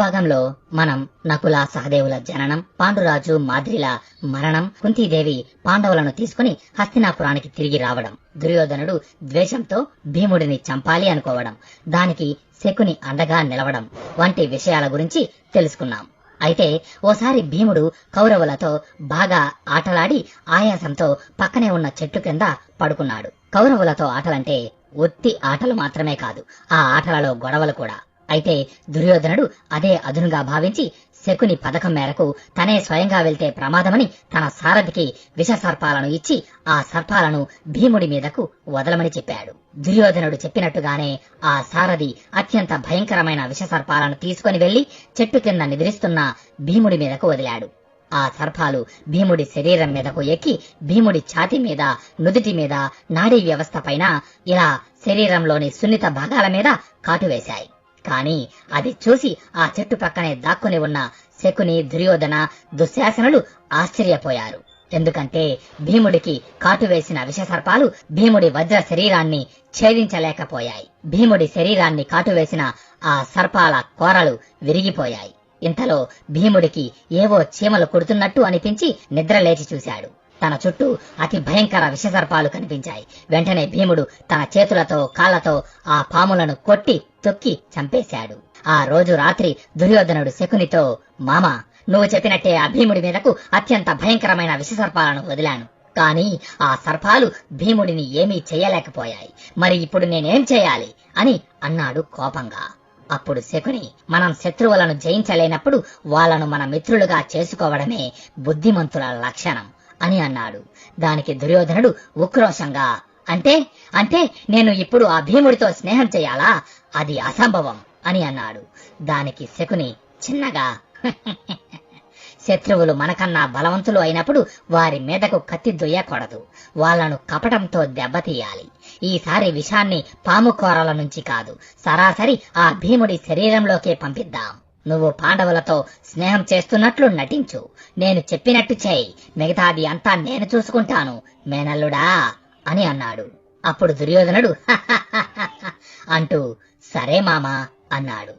భాగంలో మనం నకుల సహదేవుల జననం పాండురాజు మాద్రిల మరణం కుంతీదేవి పాండవులను తీసుకుని హస్తినాపురానికి తిరిగి రావడం. దుర్యోధనుడు ద్వేషంతో భీముడిని చంపాలి అనుకోవడం. దానికి శకుని అండగా నిలవడం వంటి విషయాల గురించి తెలుసుకున్నాం. అయితే ఓసారి భీముడు కౌరవులతో బాగా ఆటలాడి ఆయాసంతో పక్కనే ఉన్న చెట్టు కింద పడుకున్నాడు. కౌరవులతో ఆటలంటే ఒత్తి ఆటలు మాత్రమే కాదు ఆ ఆటలలో గొడవలు కూడా. అయితే దుర్యోధనుడు అదే అదునుగా భావించి శకుని పథకం మేరకు తనే స్వయంగా వెళ్తే ప్రమాదమని తన సారథికి విష సర్పాలను ఇచ్చి ఆ సర్పాలను భీముడి మీదకు వదలమని చెప్పాడు. దుర్యోధనుడు చెప్పినట్టుగానే ఆ సారథి అత్యంత భయంకరమైన విష సర్పాలను తీసుకుని వెళ్ళి చెట్టు కింద నిద్రిస్తున్న భీముడి మీదకు వదిలాడు. ఆ సర్పాలు భీముడి శరీరం మీదకు ఎక్కి భీముడి ఛాతి మీద నుదుటి మీద నాడీ వ్యవస్థ పైన ఇలా శరీరంలోని సున్నిత భాగాల మీద కాటువేశాయి కాని అది చూసి ఆ చెట్టు పక్కనే దాక్కుని ఉన్న శకుని దుర్యోధన దుశ్శాసనులు ఆశ్చర్యపోయారు. ఎందుకంటే భీముడికి కాటు వేసిన విషసర్పాలు భీముడి వజ్ర శరీరాన్ని ఛేదించలేకపోయాయి. భీముడి శరీరాన్ని కాటువేసిన ఆ సర్పాల కోరలు విరిగిపోయాయి. ఇంతలో భీముడికి ఏవో చీమలు కుడుతున్నట్టు అనిపించి నిద్రలేచి చూశాడు. తన చుట్టూ అతి భయంకర విషసర్పాలు కనిపించాయి. వెంటనే భీముడు తన చేతులతో కాళ్ళతో ఆ పాములను కొట్టి తొక్కి చంపేశాడు. ఆ రోజు రాత్రి దుర్యోధనుడు శకునితో మామ నువ్వు చెప్పినట్టే ఆ భీముడి మీదకు అత్యంత భయంకరమైన విషసర్పాలను వదిలాను. కాని ఆ సర్పాలు భీముడిని ఏమీ చేయలేకపోయాయి. మరి ఇప్పుడు నేనేం చేయాలి? అని అన్నాడు కోపంగా. అప్పుడు శకుని మనం శత్రువులను జయించలేనప్పుడు వాళ్ళను మన మిత్రులుగా చేసుకోవడమే బుద్ధిమంతుల లక్షణం. అని అన్నాడు. దానికి దుర్యోధనుడు ఉక్రోషంగా అంటే అంటే నేను ఇప్పుడు ఆ భీముడితో స్నేహం చేయాలా? అది అసంభవం అని అన్నాడు. దానికి శకుని చిన్నగా శత్రువులు మనకన్నా బలవంతులు అయినప్పుడు వారి మీదకు కత్తి దుయ్యకూడదు. వాళ్ళను కపటంతో దెబ్బతీయాలి. ఈసారి విషాన్ని పాము కోరల నుంచి కాదు. సరాసరి ఆ భీముడి శరీరంలోకే పంపిద్దాం. నువ్వు పాండవులతో స్నేహం చేస్తున్నట్లు నటించు. నేను చెప్పినట్టు చేయి. మిగతాది అంతా నేను చూసుకుంటాను. మేనల్లుడా అని అన్నాడు. అప్పుడు దుర్యోధనుడు అంటూ సరే మామా అన్నాడు.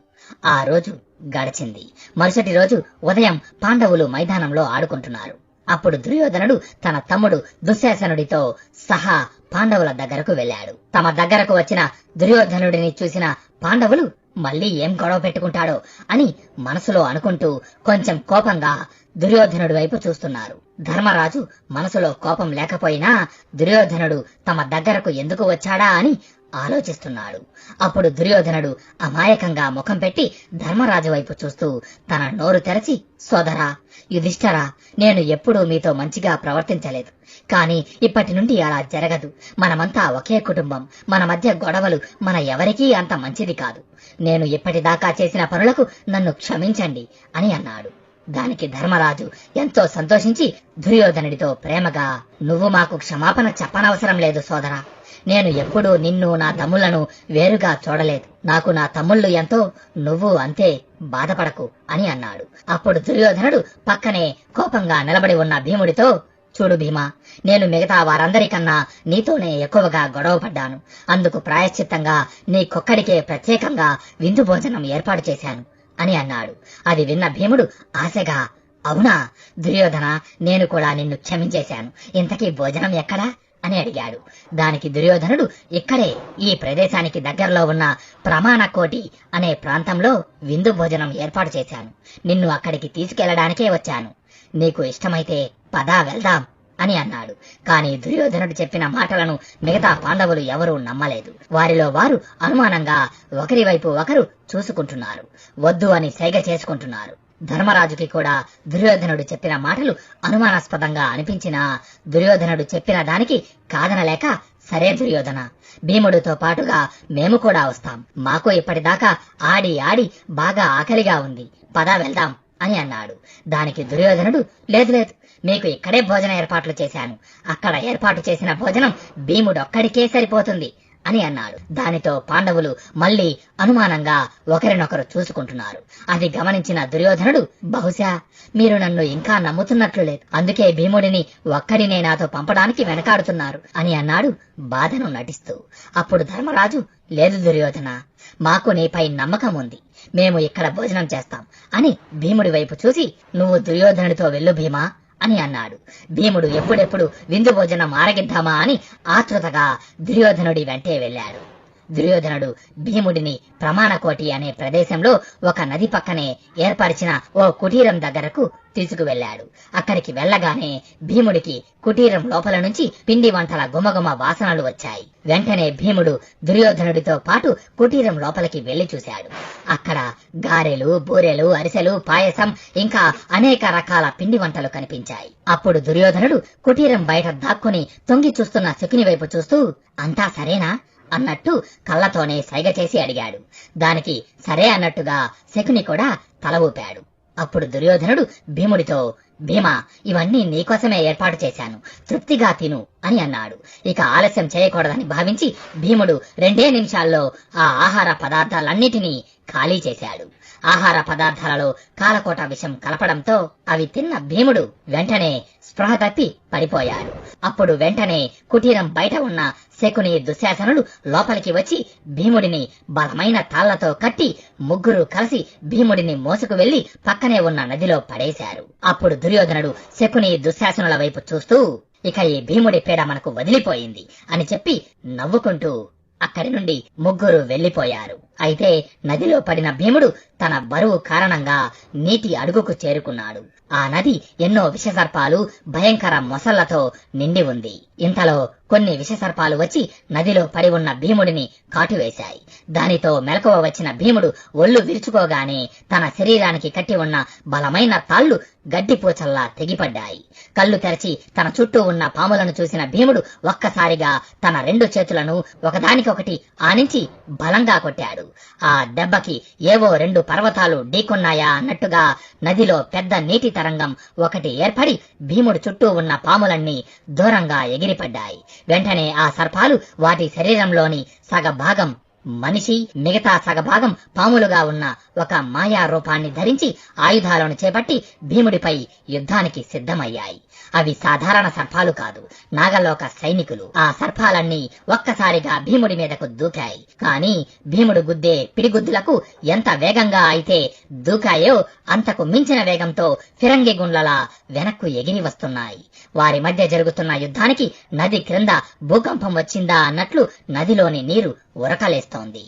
ఆ రోజు గడిచింది. మరుసటి రోజు ఉదయం పాండవులు మైదానంలో ఆడుకుంటున్నారు. అప్పుడు దుర్యోధనుడు తన తమ్ముడు దుశ్శాసనుడితో సహా పాండవుల దగ్గరకు వెళ్ళాడు. తమ దగ్గరకు వచ్చిన దుర్యోధనుడిని చూసిన పాండవులు మళ్ళీ ఏం గొడవ పెట్టుకుంటాడో అని మనసులో అనుకుంటూ కొంచెం కోపంగా దుర్యోధనుడి వైపు చూస్తున్నారు. ధర్మరాజు మనసులో కోపం లేకపోయినా దుర్యోధనుడు తమ దగ్గరకు ఎందుకు వచ్చాడా అని ఆలోచిస్తున్నాడు. అప్పుడు దుర్యోధనుడు అమాయకంగా ముఖం పెట్టి ధర్మరాజు వైపు చూస్తూ తన నోరు తెరచి సోదరా యుధిష్ఠరా నేను ఎప్పుడూ మీతో మంచిగా ప్రవర్తించలేదు. కాని ఇప్పటి నుండి అలా జరగదు. మనమంతా ఒకే కుటుంబం. మన మధ్య గొడవలు మన ఎవరికీ అంత మంచిది కాదు. నేను ఇప్పటిదాకా చేసిన పనులకు నన్ను క్షమించండి అని అన్నాడు. దానికి ధర్మరాజు ఎంతో సంతోషించి దుర్యోధనుడితో ప్రేమగా నువ్వు మాకు క్షమాపణ చెప్పనవసరం లేదు సోదరా. నేను ఎప్పుడూ నిన్ను నా తమ్ముళ్ళను వేరుగా చూడలేదు. నాకు నా తమ్ముళ్ళు ఎంతో నువ్వు అంతే బాధపడకు అని అన్నాడు. అప్పుడు దుర్యోధనుడు పక్కనే కోపంగా నిలబడి ఉన్న భీముడితో చూడు భీమా నేను మిగతా వారందరికన్నా నీతోనే ఎక్కువగా గొడవ పడ్డాను. అందుకు ప్రాయశ్చిత్తంగా నీకొక్కడికే ప్రత్యేకంగా విందు భోజనం ఏర్పాటు చేశాను. అని అన్నాడు. అది విన్న భీముడు ఆశగా అవునా? దుర్యోధన నేను కూడా నిన్ను క్షమించేశాను. ఇంతకీ భోజనం ఎక్కడా? అని అడిగాడు. దానికి దుర్యోధనుడు ఇక్కడే ఈ ప్రదేశానికి దగ్గరలో ఉన్న ప్రమాణకోటి అనే ప్రాంతంలో విందు భోజనం ఏర్పాటు చేశాను. నిన్ను అక్కడికి తీసుకెళ్ళడానికే వచ్చాను. నీకు ఇష్టమైతే పదా వెళ్దాం. అని అన్నాడు. కాని దుర్యోధనుడు చెప్పిన మాటలను మిగతా పాండవులు ఎవరూ నమ్మలేదు. వారిలో వారు అనుమానంగా ఒకరి వైపు ఒకరు చూసుకుంటున్నారు. వద్దు అని సైగ చేసుకుంటున్నారు. ధర్మరాజుకి కూడా దుర్యోధనుడు చెప్పిన మాటలు అనుమానాస్పదంగా అనిపించినా దుర్యోధనుడు చెప్పిన దానికి కాదనలేక సరే దుర్యోధన భీముడితో పాటుగా మేము కూడా వస్తాం. మాకు ఇప్పటిదాకా ఆడి ఆడి బాగా ఆకలిగా ఉంది. పదా వెళ్దాం అని అన్నాడు. దానికి దుర్యోధనుడు లేదు లేదు మీకు ఇక్కడే భోజన ఏర్పాట్లు చేశాను. అక్కడ ఏర్పాటు చేసిన భోజనం భీముడొక్కడికే సరిపోతుంది అని అన్నాడు దానితో పాండవులు మళ్ళీ అనుమానంగా ఒకరినొకరు చూసుకుంటున్నారు. అది గమనించిన దుర్యోధనుడు బహుశా మీరు నన్ను ఇంకా నమ్ముతున్నట్లు లేదు. అందుకే భీముడిని ఒక్కడినే నాతో పంపడానికి వెనకాడుతున్నారు అని అన్నాడు బాధను నటిస్తూ. అప్పుడు ధర్మరాజు లేదు దుర్యోధన మాకు నీపై నమ్మకం ఉంది. మేము ఇక్కడ భోజనం చేస్తాం అని భీముడి వైపు చూసి నువ్వు దుర్యోధనుడితో వెళ్ళు భీమా అని అన్నాడు. భీముడు ఎప్పుడెప్పుడు విందు భోజనం ఆరగిద్దామా అని ఆతృతగా దుర్యోధనుడి వెంటే వెళ్ళాడు. దుర్యోధనుడు భీముడిని ప్రమాణకోటి అనే ప్రదేశంలో ఒక నది పక్కనే ఏర్పరిచిన ఓ కుటీరం దగ్గరకు తీసుకువెళ్ళాడు. అక్కడికి వెళ్ళగానే భీముడికి కుటీరం లోపల నుంచి పిండి వంటల గుమగుమ వాసనలు వచ్చాయి. వెంటనే భీముడు దుర్యోధనుడితో పాటు కుటీరం లోపలికి వెళ్ళి చూశాడు. అక్కడ గారెలు బూరెలు అరిసెలు పాయసం ఇంకా అనేక రకాల పిండి వంటలు కనిపించాయి. అప్పుడు దుర్యోధనుడు కుటీరం బయట దాక్కుని తొంగి చూస్తున్న శకుని వైపు చూస్తూ అంతా సరేనా? అన్నట్టు కళ్ళతోనే సైగ చేసి అడిగాడు. దానికి సరే అన్నట్టుగా శకుని కూడా తల ఊపాడు. అప్పుడు దుర్యోధనుడు భీముడితో భీమా ఇవన్నీ నీకోసమే ఏర్పాటు చేశాను. తృప్తిగా తిను అని అన్నాడు. ఇక ఆలస్యం చేయకూడదని భావించి భీముడు రెండే నిమిషాల్లో ఆ ఆహార పదార్థాలన్నిటినీ ఖాళీ చేశాడు. ఆహార పదార్థాలలో కాలకోట విషం కలపడంతో అవి తిన్న భీముడు వెంటనే స్పృహ తప్పి పడిపోయాడు. అప్పుడు వెంటనే కుటీరం బయట ఉన్న శకుని దుశ్శాసనుడు లోపలికి వచ్చి భీముడిని బలమైన తాళ్ళతో కట్టి ముగ్గురు కలిసి భీముడిని మోసుకు వెళ్ళి పక్కనే ఉన్న నదిలో పడేశారు. అప్పుడు దుర్యోధనుడు శకుని దుశ్శాసనుల వైపు చూస్తూ ఇక ఈ భీముడి పేడ మనకు వదిలిపోయింది అని చెప్పి నవ్వుకుంటూ అక్కడి నుండి ముగ్గురు వెళ్ళిపోయారు అయితే నదిలో పడిన భీముడు తన బరువు కారణంగా నీటి అడుగుకు చేరుకున్నాడు. ఆ నది ఎన్నో విషసర్పాలు భయంకర మొసళ్ళతో నిండి ఉంది. ఇంతలో కొన్ని విషసర్పాలు వచ్చి నదిలో పడి ఉన్న భీముడిని కాటువేశాయి. దానితో మెలకువ వచ్చిన భీముడు ఒళ్ళు విరుచుకోగానే తన శరీరానికి కట్టి ఉన్న బలమైన తాళ్ళు గడ్డిపూచల్లా తెగిపడ్డాయి. కళ్ళు తెరచి తన చుట్టూ ఉన్న పాములను చూసిన భీముడు ఒక్కసారిగా తన రెండు చేతులను ఒకదానికొకటి ఆనించి బలంగా కొట్టాడు. ఆ దెబ్బకి ఏవో రెండు పర్వతాలు ఢీకొన్నాయా అన్నట్టుగా నదిలో పెద్ద నీటి తరంగం ఒకటి ఏర్పడి భీముడు చుట్టూ ఉన్న పాములన్నీ దూరంగా ఎగిరిపడ్డాయి. వెంటనే ఆ సర్పాలు వాటి శరీరంలోని సగభాగం మనిషి మిగతా సగభాగం పాములుగా ఉన్న ఒక మాయా రూపాన్ని ధరించి ఆయుధాలను చేపట్టి భీముడిపై యుద్ధానికి సిద్ధమయ్యాయి. అవి సాధారణ సర్పాలు కాదు. నాగలోక సైనికులు ఆ సర్పాలన్నీ ఒక్కసారిగా భీముడి మీదకు దూకాయి. కాని భీముడు గుద్దే పిడిగుద్దులకు ఎంత వేగంగా అయితే దూకాయో అంతకు మించిన వేగంతో ఫిరంగి గుండ్లలా వెనక్కు ఎగిరి వస్తున్నాయి. వారి మధ్య జరుగుతున్న యుద్ధానికి నది క్రింద భూకంపం వచ్చిందా అన్నట్లు నదిలోని నీరు ఉరకలేస్తోంది.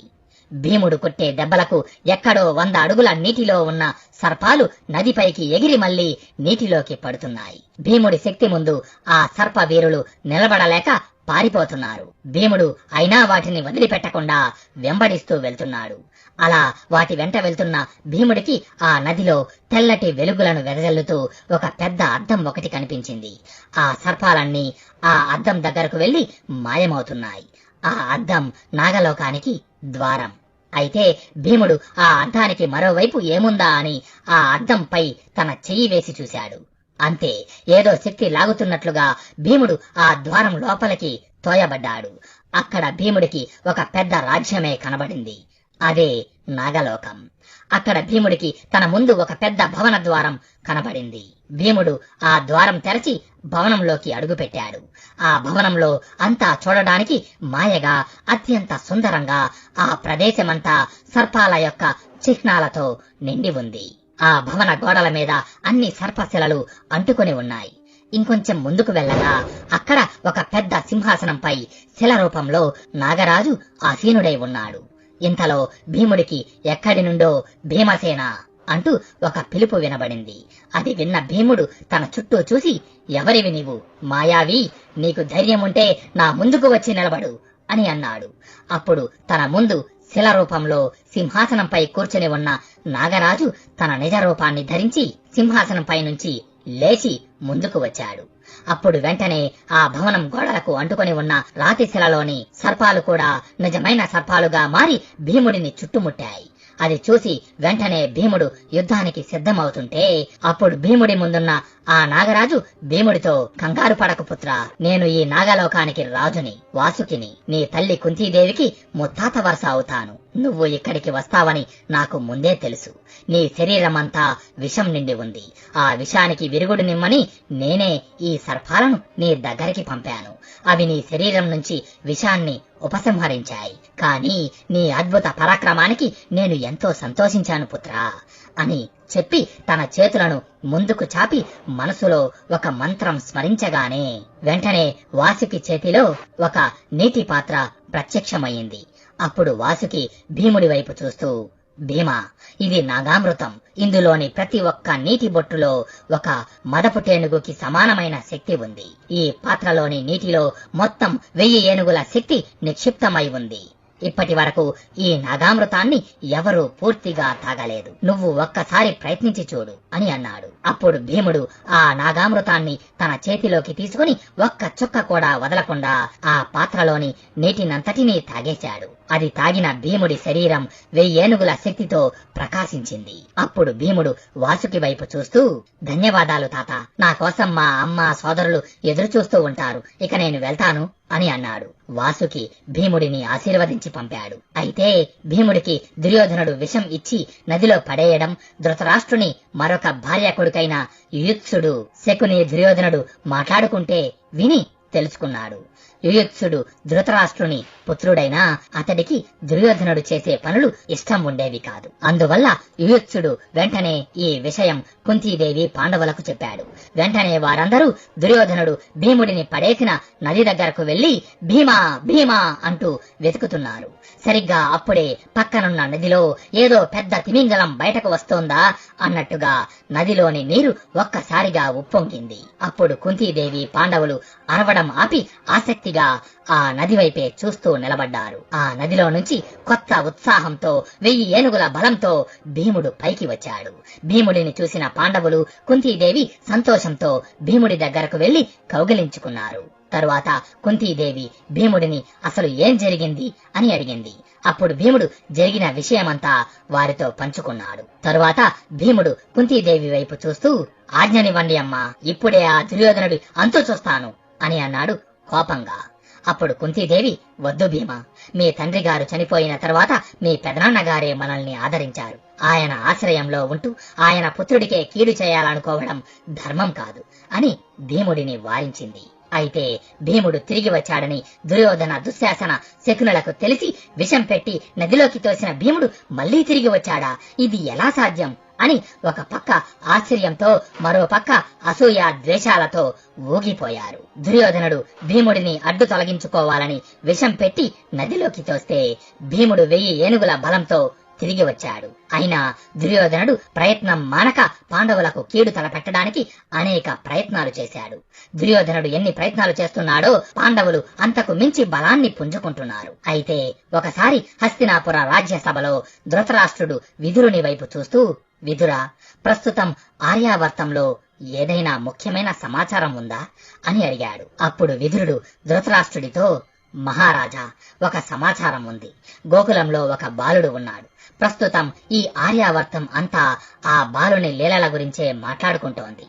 భీముడు కొట్టే దెబ్బలకు ఎక్కడో వంద అడుగుల నీటిలో ఉన్న సర్పాలు నదిపైకి ఎగిరి మళ్ళీ నీటిలోకి పడుతున్నాయి. భీముడి శక్తి ముందు ఆ సర్ప వీరులు నిలబడలేక పారిపోతున్నారు. భీముడు అయినా వాటిని వదిలిపెట్టకుండా వెంబడిస్తూ వెళ్తున్నాడు. అలా వాటి వెంట వెళ్తున్న భీముడికి ఆ నదిలో తెల్లటి వెలుగులను వెదజల్లుతూ ఒక పెద్ద అద్దం ఒకటి కనిపించింది. ఆ సర్పాలన్నీ ఆ అద్దం దగ్గరకు వెళ్ళి మాయమవుతున్నాయి. ఆ అద్దం నాగలోకానికి ద్వారం. అయితే భీముడు ఆ అద్దానికి మరోవైపు ఏముందా అని ఆ అద్దంపై తన చెయ్యి వేసి చూశాడు. అంతే ఏదో శక్తి లాగుతున్నట్లుగా భీముడు ఆ ద్వారం లోపలికి తోయబడ్డాడు. అక్కడ భీముడికి ఒక పెద్ద రాజ్యమే కనబడింది. అదే నాగలోకం. అక్కడ భీముడికి తన ముందు ఒక పెద్ద భవన ద్వారం కనబడింది. భీముడు ఆ ద్వారం తెరచి భవనంలోకి అడుగుపెట్టాడు. ఆ భవనంలో అంతా చూడడానికి మాయగా అత్యంత సుందరంగా ఆ ప్రదేశమంతా సర్పాల యొక్క చిహ్నాలతో నిండి ఉంది. ఆ భవన గోడల మీద అన్ని సర్పశిలలు అంటుకొని ఉన్నాయి. ఇంకొంచెం ముందుకు వెళ్ళగా అక్కడ ఒక పెద్ద సింహాసనంపై శిల రూపంలో నాగరాజు ఆసీనుడై ఉన్నాడు. ఇంతలో భీముడికి ఎక్కడి నుండో భీమసేన అంటూ ఒక పిలుపు వినబడింది. అది విన్న భీముడు తన చుట్టూ చూసి ఎవరివి నీవు? మాయావి నీకు ధైర్యం ఉంటే నా ముందుకు వచ్చి నిలబడు అని అన్నాడు. అప్పుడు తన ముందు శిల రూపంలో సింహాసనంపై కూర్చుని ఉన్న నాగరాజు తన నిజ రూపాన్ని ధరించి సింహాసనంపై నుంచి లేచి ముందుకు వచ్చాడు. అప్పుడు వెంటనే ఆ భవనం గోడలకు అంటుకొని ఉన్న రాతిశిలలోని సర్పాలు కూడా నిజమైన సర్పాలుగా మారి భీముడిని చుట్టుముట్టాయి. అది చూసి వెంటనే భీముడు యుద్ధానికి సిద్ధమవుతుంటే అప్పుడు భీముడి ముందున్న ఆ నాగరాజు భీముడితో కంగారు పడకపుత్ర నేను ఈ నాగలోకానికి రాజుని వాసుకిని నీ తల్లి కుంతీదేవికి ముత్తాత వరుస అవుతాను. నువ్వు ఇక్కడికి వస్తావని నాకు ముందే తెలుసు. నీ శరీరమంతా విషం నిండి ఉంది. ఆ విషానికి విరుగుడు నిమ్మని నేనే ఈ సర్పాలను నీ దగ్గరికి పంపాను. అవి నీ శరీరం నుంచి విషాన్ని ఉపసంహరించాయి. కానీ నీ అద్భుత పరాక్రమానికి నేను ఎంతో సంతోషించాను పుత్రా అని చెప్పి తన చేతులను ముందుకు చాపి మనసులో ఒక మంత్రం స్మరించగానే వెంటనే వాసుకి చేతిలో ఒక నీటి పాత్ర ప్రత్యక్షమయ్యింది. అప్పుడు వాసుకి భీముడి వైపు చూస్తూ భీమా ఇది నాగామృతం. ఇందులోని ప్రతి ఒక్క నీటి బొట్టులో ఒక మదపు టేనుగుకి సమానమైన శక్తి ఉంది. ఈ పాత్రలోని నీటిలో మొత్తం వెయ్యి ఏనుగుల శక్తి నిక్షిప్తమై ఉంది. ఇప్పటి వరకు ఈ నాగామృతాన్ని ఎవరూ పూర్తిగా తాగలేదు. నువ్వు ఒక్కసారి ప్రయత్నించి చూడు అని అన్నాడు. అప్పుడు భీముడు ఆ నాగామృతాన్ని తన చేతిలోకి తీసుకుని ఒక్క చుక్క కూడా వదలకుండా ఆ పాత్రలోని నీటినంతటినీ తాగేశాడు. అది తాగిన భీముడి శరీరం వెయ్యేనుగుల శక్తితో ప్రకాశించింది. అప్పుడు భీముడు వాసుకి వైపు చూస్తూ ధన్యవాదాలు తాత. నా కోసం మా అమ్మ సోదరులు ఎదురు చూస్తూ ఉంటారు. ఇక నేను వెళ్తాను. అని అన్నాడు. వాసుకి భీముడిని ఆశీర్వదించి పంపాడు. అయితే భీముడికి దుర్యోధనుడు విషం ఇచ్చి నదిలో పడేయడం ధృతరాష్ట్రుని మరొక భార్య కొడుకైన యుయుత్సుడు శకుని దుర్యోధనుడు మాట్లాడుకుంటే విని తెలుసుకున్నాడు. యుయుత్సుడు ధృతరాష్ట్రుని పుత్రుడైనా అతడికి దుర్యోధనుడు చేసే పనులు ఇష్టం ఉండేవి కాదు. అందువల్ల యుయుత్సుడు వెంటనే ఈ విషయం కుంతీదేవి పాండవులకు చెప్పాడు. వెంటనే వారందరూ దుర్యోధనుడు భీముడిని పడేసిన నది దగ్గరకు వెళ్ళి భీమా భీమా అంటూ వెతుకుతున్నారు. సరిగ్గా అప్పుడే పక్కనున్న నదిలో ఏదో పెద్ద తిమింగలం బయటకు వస్తోందా అన్నట్టుగా నదిలోని నీరు ఒక్కసారిగా ఉప్పొంగింది. అప్పుడు కుంతీదేవి పాండవులు అరవడం ఆపి ఆసక్తి ఆసక్తిగా ఆ నది వైపే చూస్తూ నిలబడ్డారు. ఆ నదిలో నుంచి కొత్త ఉత్సాహంతో వెయ్యి ఏనుగుల బలంతో భీముడు పైకి వచ్చాడు. భీముడిని చూసిన పాండవులు కుంతీదేవి సంతోషంతో భీముడి దగ్గరకు వెళ్ళి కౌగిలించుకున్నారు. తరువాత కుంతీదేవి భీముడిని అసలు ఏం జరిగింది అని అడిగింది. అప్పుడు భీముడు జరిగిన విషయమంతా వారితో పంచుకున్నాడు. తరువాత భీముడు కుంతీదేవి వైపు చూస్తూ ఆజ్ఞనివ్వండి అమ్మా ఇప్పుడే ఆ దుర్యోధనుడి అంతు చూస్తాను అని అన్నాడు కోపంగా. అప్పుడు కుంతీదేవి వద్దు భీమా మీ తండ్రి గారు చనిపోయిన తర్వాత మీ పెదనాన్నగారే మనల్ని ఆదరించారు. ఆయన ఆశ్రయంలో ఉంటూ ఆయన పుత్రుడికే కీడు చేయాలనుకోవడం ధర్మం కాదు అని భీముడిని వారించింది. అయితే భీముడు తిరిగి వచ్చాడని దుర్యోధన దుశ్శాసన శకునులకు తెలిసి విషం పెట్టి నదిలోకి తోసిన భీముడు మళ్ళీ తిరిగి వచ్చాడా? ఇది ఎలా సాధ్యం? అని ఒక పక్క ఆశ్చర్యంతో మరో పక్క అసూయ ద్వేషాలతో ఊగిపోయారు. దుర్యోధనుడు భీముడిని అడ్డు తొలగించుకోవాలని విషం పెట్టి నదిలోకి తోస్తే భీముడు వెయ్యి ఏనుగుల బలంతో తిరిగి వచ్చాడు. అయినా దుర్యోధనుడు ప్రయత్నం మానక పాండవులకు కీడు తలపెట్టడానికి అనేక ప్రయత్నాలు చేశాడు. దుర్యోధనుడు ఎన్ని ప్రయత్నాలు చేస్తున్నాడో పాండవులు అంతకు మించి బలాన్ని పుంజుకుంటున్నారు. అయితే ఒకసారి హస్తినాపుర రాజ్యసభలో ధృతరాష్ట్రుడు విధురుని వైపు చూస్తూ విధురా ప్రస్తుతం ఆర్యావర్తంలో ఏదైనా ముఖ్యమైన సమాచారం ఉందా? అని అడిగాడు. అప్పుడు విధురుడు ధృతరాష్ట్రుడితో మహారాజా ఒక సమాచారం ఉంది. గోకులంలో ఒక బాలుడు ఉన్నాడు. ప్రస్తుతం ఈ ఆర్యావర్తం అంతా ఆ బాలుని లీలల గురించే మాట్లాడుకుంటోంది.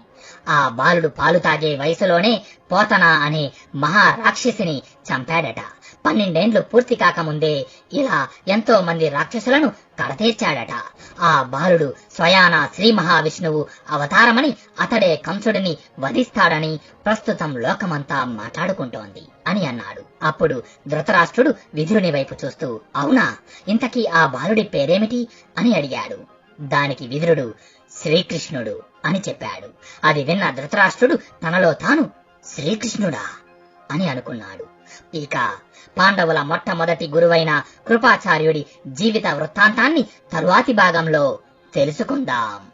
ఆ బాలుడు పాలు తాగే వయసులోనే పోతన అనే మహారాక్షసిని చంపాడట. పన్నెండేండ్లు పూర్తి కాకముందే ఇలా ఎంతో మంది రాక్షసులను కడతీర్చాడట. ఆ బాలుడు స్వయాన శ్రీ మహావిష్ణువు అవతారమని అతడే కంసుడిని వధిస్తాడని ప్రస్తుతం లోకమంతా మాట్లాడుకుంటోంది అని అన్నాడు. అప్పుడు ధృతరాష్ట్రుడు విధుని వైపు చూస్తూ అవునా? ఇంతకీ ఆ బాలుడి పేరేమిటి? అని అడిగాడు. దానికి విధుడు శ్రీకృష్ణుడు. అని చెప్పాడు. అది విన్న ధృతరాష్ట్రుడు తనలో తాను శ్రీకృష్ణుడా అని అనుకున్నాడు. ఇక పాండవుల మొట్టమొదటి గురువైన కృపాచార్యుడి జీవిత వృత్తాంతాన్ని తరువాతి భాగంలో తెలుసుకుందాం.